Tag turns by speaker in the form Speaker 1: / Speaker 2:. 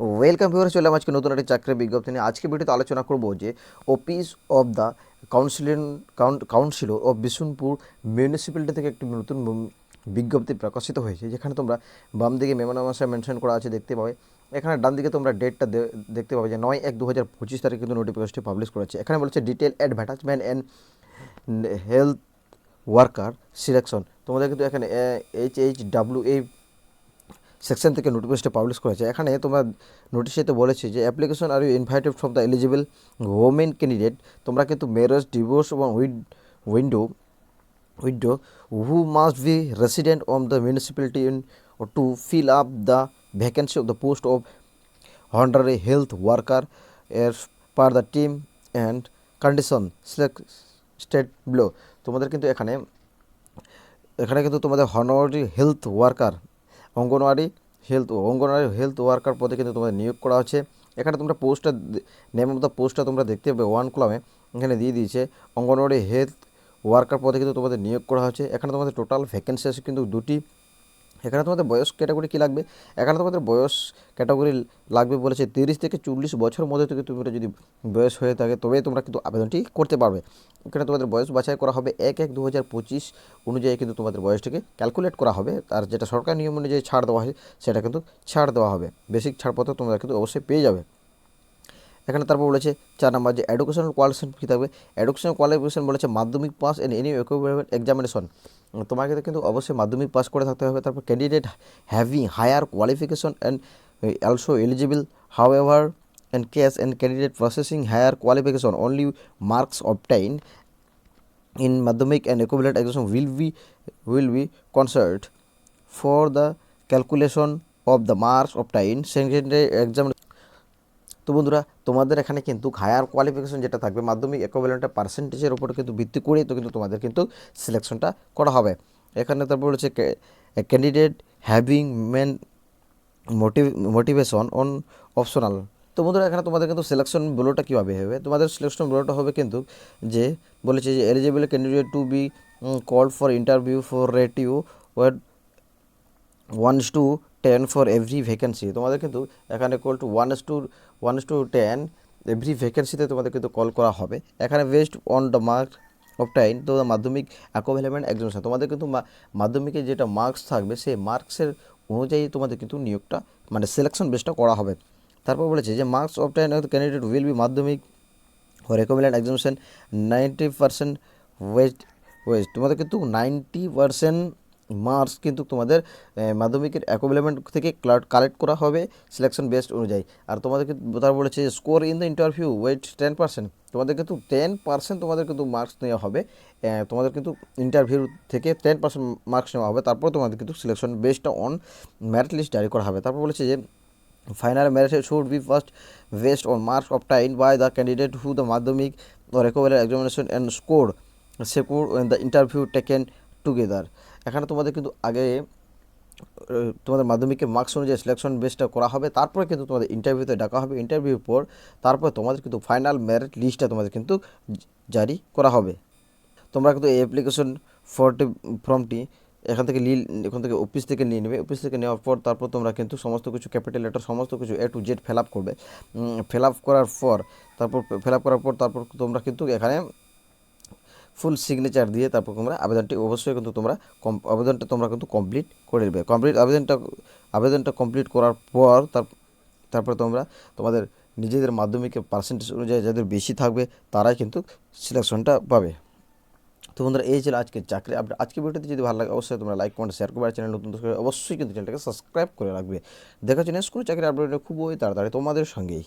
Speaker 1: Welcome viewer চলে আজকে নতুন একটি চাকরির বিজ্ঞপ্তি নিয়ে। আজকে ভিডিওতে আলোচনা করব যে office of the counselling councillor of Bishnupur municipality থেকে একটি নতুন বিজ্ঞপ্তি প্রকাশিত হয়েছে, যেখানে তোমরা বাম দিকে মেমোনামাসা মেনশন করা আছে, দেখতে পাবে। এখানে ডান দিকে তোমরা ডেটটা দেখতে পাবে যে নয় এক দু হাজার পঁচিশ তারিখে কিন্তু নোটিফিকেশনটি পাবলিশ করেছে এখানে বলেছে detail advertisement and health worker selection তোমাদের কিন্তু এখানে এইচ এইচ ডাব্লিউ এই সেকশন থেকে নোটিফিকেশনটা পাবলিশ করেছে এখানে তোমরা নোটিশে বলেছে যে application are you invited from the eligible women candidate তোমরা কিন্তু ম্যারেজ ডিভোর্স এবং widow widow widow who must be resident of the municipality in to fill up the vacancy of the post of honorary health worker এর per the term and condition select, state below. তোমাদের কিন্তু এখানে এখানে কিন্তু তোমাদের honorary health worker anganwadi health anganwadi health worker পদে কিন্তু তোমাদের নিয়োগ করা হচ্ছে। এখানে তোমরা পোস্টটা নেম অফ দ্য পোস্টটা তোমরা দেখতে পাবে। ওয়ান কলামে এখানে দিয়ে দিয়েছে, অঙ্গনওয়াড়ি হেলথ ওয়ার্কার পদে কিন্তু তোমাদের নিয়োগ করা হচ্ছে। এখানে তোমাদের টোটাল ভ্যাকেন্সি আছে কিন্তু দুটি। এখানে তোমাদের বয়স ক্যাটাগরি কী লাগবে? এখানে তোমাদের বয়স ক্যাটাগরি লাগবে বলেছে তিরিশ থেকে চল্লিশ বছর মধ্যে থেকে তোমরা যদি বয়স হয়ে থাকে, তবেই তোমরা কিন্তু আবেদনটি করতে পারবে। এখানে তোমাদের বয়স বাছাই করা হবে এক এক দু হাজার পঁচিশ অনুযায়ী কিন্তু তোমাদের বয়সটিকে ক্যালকুলেট করা হবে। আর যেটা সরকার নিয়ম অনুযায়ী ছাড় দেওয়া হয়, সেটা কিন্তু ছাড় দেওয়া হবে। বেসিক ছাড়পত্র তোমরা কিন্তু অবশ্যই পেয়ে যাবে। এখানে তারপর বলেছে চার নাম্বার যে এডুকেশনাল কোয়ালিফিকেশন কী থাকবে? এডুকেশনাল কোয়ালিফিকেশন বলেছে মাধ্যমিক পাস এন এনি এক্সামিনেশন তোমাকে কিন্তু অবশ্যই মাধ্যমিক পাস করে থাকতে হবে। তারপর candidate having higher qualification and also eligible however and case and candidate processing higher qualification only marks obtain in Madhyamik and equivalent examination will be will be considered for the calculation of the marks obtained. Secondary exam তো বন্ধুরা, তোমাদের এখানে কিন্তু higher qualification যেটা থাকবে, মাধ্যমিক ইকুইভ্যালেন্টের পার্সেন্টেজের উপর কিন্তু ভিত্তি করেই তো কিন্তু তোমাদের কিন্তু সিলেকশনটা করা হবে। এখানে তারপর বলেছে candidate having main motive motivation on optional তো বন্ধুরা, এখানে তোমাদের কিন্তু সিলেকশন ব্লোটা কীভাবে হবে? তোমাদের সিলেকশন ব্লোটা হবে কিন্তু যে, বলেছে যে eligible candidate to be call for interview for ratio one to ten for every vacancy তোমাদের কিন্তু এখানে call to one is to one is to ten every ভ্যাকেন্সিতে তোমাদের কিন্তু কল করা হবে। এখানে best on the mark of time তো Madhyamik অ্যাকোভেলেমেন্ট examination তোমাদের কিন্তু মাধ্যমিকে যেটা মার্কস থাকবে, সেই মার্কসের অনুযায়ী তোমাদের কিন্তু নিয়োগটা মানে সিলেকশন বেসটা করা হবে। তারপর বলেছে যে marks of time candidate will be Madhyamik for recommend examination ninety percent west west তোমাদের কিন্তু নাইনটি পার্সেন্ট মার্কস কিন্তু তোমাদের মাধ্যমিকের অ্যাকোভেলেমেন্ট থেকে কালেক্ট করা হবে সিলেকশন বেস্ট অনুযায়ী। আর তোমাদের কিন্তু তার বলেছে score in the interview weight ten percent তোমাদের কিন্তু টেন পার্সেন্ট তোমাদের কিন্তু মার্কস নেওয়া হবে। তোমাদের কিন্তু ইন্টারভিউ থেকে টেন পার্সেন্ট মার্কস নেওয়া হবে। তারপর তোমাদের কিন্তু selection based on merit list জারি করা হবে। তারপর বলেছে যে merit should be first based on marks obtained by the candidate who the madhyamik or equivalent examination and score score in the interview taken together এখানে তোমাদের কিন্তু আগে তোমাদের মাধ্যমিকের মার্কস অনুযায়ী সিলেকশন বেসটা করা হবে, তারপরে কিন্তু তোমাদের ইন্টারভিউতে ডাকা হবে। ইন্টারভিউর পর, তারপর তোমাদের কিন্তু ফাইনাল মেরিট লিস্টটা তোমাদের কিন্তু জারি করা হবে। তোমরা কিন্তু এই অ্যাপ্লিকেশন ফর্টি ফর্মটি এখান থেকে লিল এখান থেকে অফিস থেকে নিয়ে নেবে। অফিস থেকে নেওয়ার পর, তারপর তোমরা কিন্তু সমস্ত কিছু ক্যাপিটাল লেটার সমস্ত কিছু A to Z fill up করবে। ফিল আপ করার পর, তারপর ফিল আপ করার পর, তারপর তোমরা কিন্তু এখানে ফুল সিগনেচার দিয়ে তারপর তোমরা আবেদনটি অবশ্যই কিন্তু তোমরা আবেদনটা তোমরা কিন্তু কমপ্লিট করে নেবে। কমপ্লিট আবেদনটা আবেদনটা কমপ্লিট করার পর তার, তারপরে তোমরা তোমাদের নিজেদের মাধ্যমিকের পার্সেন্টেজ অনুযায়ী যাদের বেশি থাকবে তারাই কিন্তু সিলেকশনটা পাবে। তো বন্ধুরা, এই ছিল আজকের চাকরি আপডেট আজকের ভিডিওতে যদি ভালো লাগে, অবশ্যই তোমরা লাইক কমেন্ট শেয়ার করবে। আর চ্যানেল নতুন অবশ্যই কিন্তু চ্যানেলটাকে সাবস্ক্রাইব করে রাখবে। দেখা হচ্ছে নেক্সট কোনো চাকরি আপডেট খুবই তাড়াতাড়ি তোমাদের সঙ্গেই।